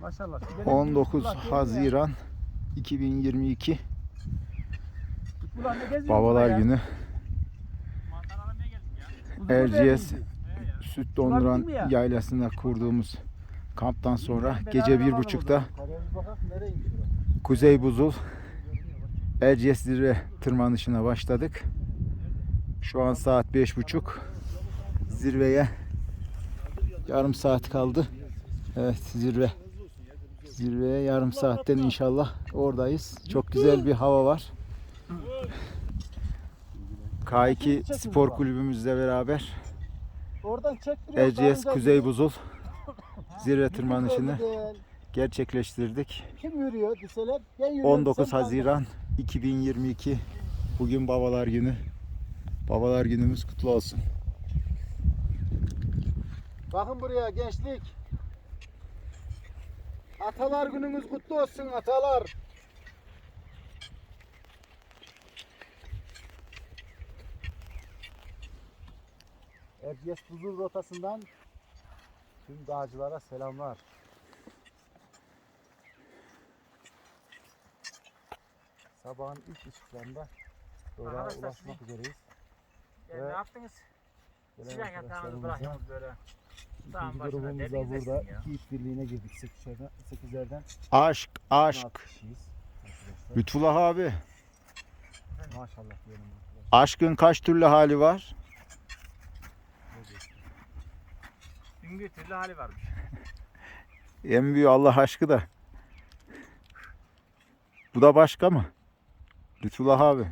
Maşallah. 19 Haziran 2022 Ulan ne geziyorsun Babalar? Günü Erciyes? Süt Donduran yaylasında kurduğumuz kamptan sonra gece bir buçukta? Kuzey Buzul Erciyes zirve tırmanışına başladık. Şu an saat beş buçuk. Zirveye yarım saat kaldı. Evet zirve. Zirveye yarım saatten inşallah oradayız. Çok güzel bir hava var. K2 Spor Kulübümüzle beraber. Erciyes Kuzey. Buzul zirve tırmanışını gerçekleştirdik. Kim yürüyor deseler ben yürüyorum. 19 sen Haziran 2022 bugün babalar günü. Babalar günümüz kutlu olsun. Bakın buraya gençlik. Atalar gününüz kutlu olsun atalar. Erciyes Buzul rotasından tüm dağcılara selamlar. Sabahın ilk ışıklarında Arkadaşlar ulaşmak üzereyiz. Ya ne yaptınız? Sıcak arkadaşlarımızla bıraktınız böyle. Dağın İkinci başına grubumuz da derdiniz burada. etsin ya. İki işbirliğine girdik. Sekizlerden, sekizlerden Aşk, aşk. 16 kişiyiz. Arkadaşlar. Lütfullah abi, Maşallah diyelim arkadaşlar. aşkın kaç türlü hali var? Bin bir türlü hali varmış. En büyüğü Allah aşkı da. Bu da başka mı? Lütfullah abi.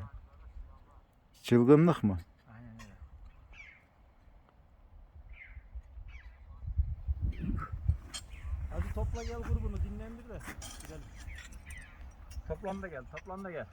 Çılgınlık mı? Topla gel grubunu dinlendir de. Gidelim. Toplan da gel, toplan da gel.